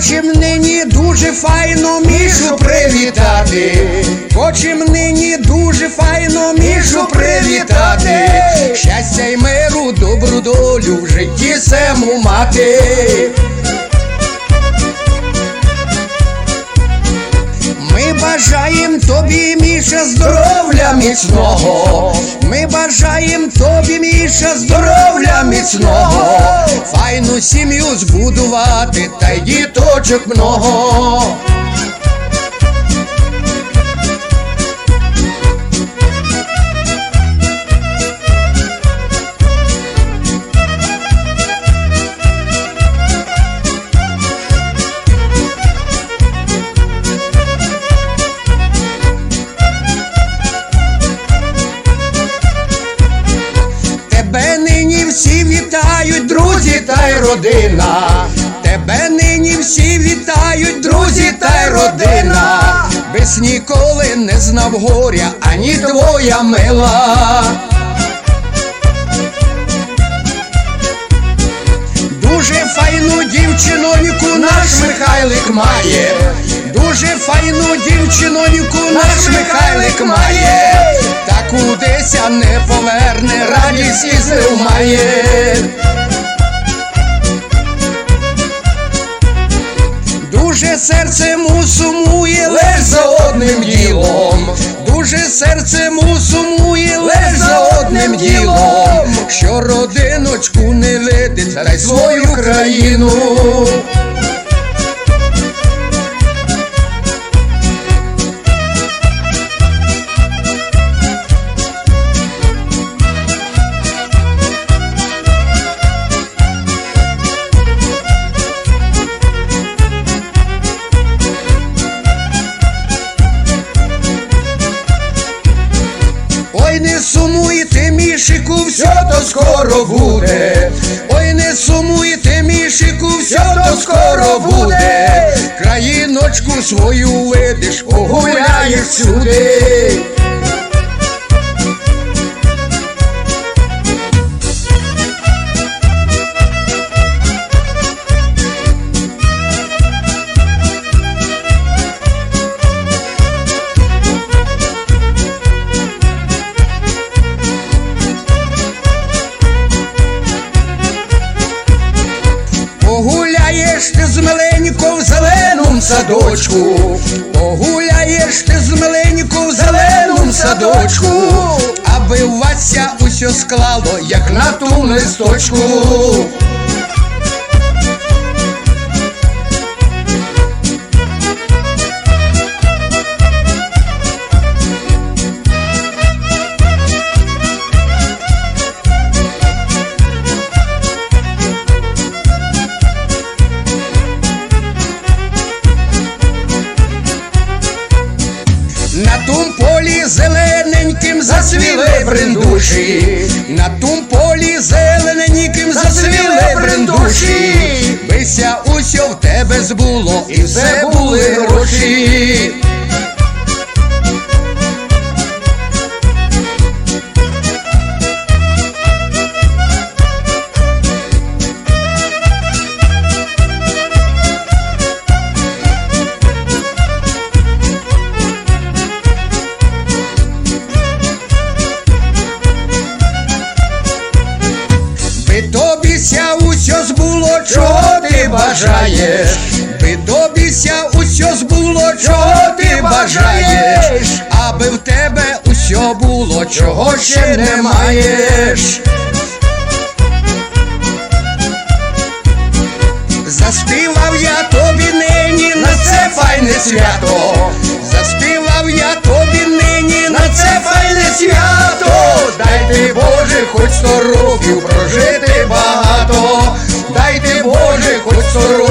Хочем нині дуже файно мішу привітати. Хочем нині дуже файно мішу привітати. Щастя й миру, добру долю в житті сему мати. Ми бажаєм тобі, Міша, здоров'я міцного. Ми бажаєм тобі, Міша, здоров'я міцного. Файну сім'ю збудувати та й діточок много. Всі вітають, друзі та й родина. Тебе нині всі вітають, друзі та й родина. Без ніколи не знав горя, ані твоя мила. Файну дівчиноньку наш Михайлик має. Дуже файну дівчиноньку наш Михайлик має. Та кудися не поверне, радість і має. Дуже серце му сумує лиш за одним ділом. Дуже серце му сумує лиш за одним ділом. Що родиночку не видить, та свою країну. Ой, не сумуйте, мішику, все то скоро буде. Не сумуйте, мішику, все то скоро буде. Країночку свою видиш, погуляєш сюди. Погуляєш ти з миленько в зеленому садочку, погуляєш ти з миленько в зеленому садочку, аби у вася усьо склало, як на ту листочку. Засвіли брендуші, на тум полі зелене ніким засвіли брендуші, бися усьо в тебе збуло, і все були гроші. Чого ти бажаєш, би тобіся усьо збуло, чого ти бажаєш, аби в тебе усьо було, чого ще не маєш. Заспівав я тобі нині на це файне свято. Заспівав я тобі нині на це файне свято. Дай ти Боже, хоч сто років прожити zorro.